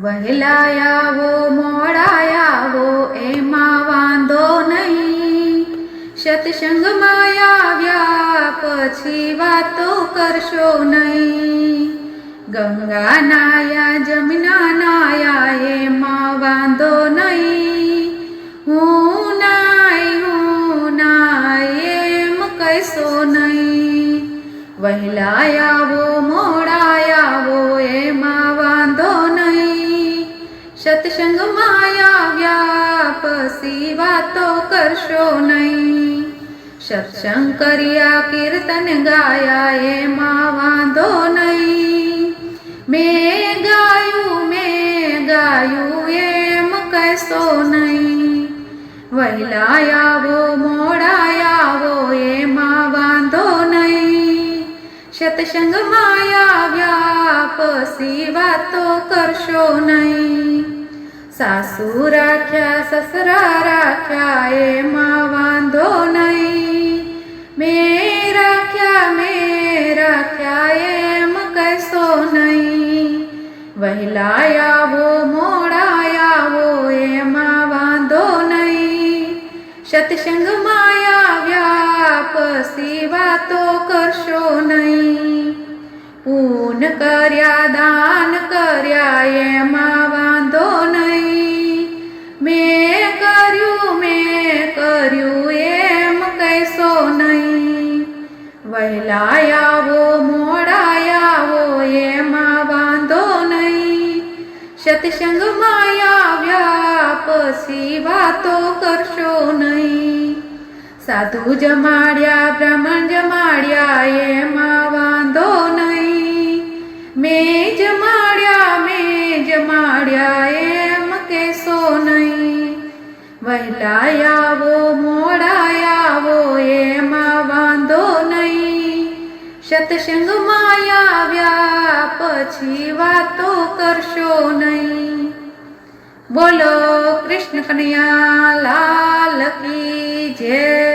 વહેલાયાવો, મોડાયાવો, એમાં વાંધો નહીં. સત્સંગમાં આવ્યા પછી વાતો કરશો નહીં. ગંગા નાયા, જમના નાયા, એમાં વાંધો નહીં. હું નાય હું નાય, એમ કહેશો નહીં. વહેલાયાવો મોડાયાવો સત્સંગમાં આવ્યા પછી વાતો કરશો નહીં. સત્સંગ કર્યા કીર્તન ગાયા એમાં વાંધો નહીં. મેં ગાયું મેં ગાયું એમ કહેશો નહીં. વહેલાયાવો મોડાયાવો એમાં વાંધો નહીં. સત્સંગમાં આવ્યા પછી વાતો કરશો નહીં. સાસુ રાખ્યા સસરા રાખ્યા એમાં વાંધો નહીં મેં રાખ્યા મેં રાખ્યા એમ કહેશો નહીં વહેલાયાવો મોડાયાવો એમાં વાંધો નહીં સત્સંગમાં આવ્યા પછી વાતો કરશો નહીં પૂન કર્યા દાન કર્યા એમાં વહેલાયાવો મોડાયાવો, એમાં વાંધો નહીં. સત્સંગમાં આવ્યા પછી વાતો કરશો નહીં. સાધુ જમાડ્યા બ્રાહ્મણ જમાડ્યા એમાં વાંધો નહીં. મેં જમાડ્યા મેં જમાડ્યા એમ કહેશો નહીં. વહેલાયાવો, મોડાયાવો, એમાં વાંધો સત્સંગમાં આવ્યા પછી વાતો કરશો નહીં. બોલો કૃષ્ણ કનૈયા લાલ કી જય.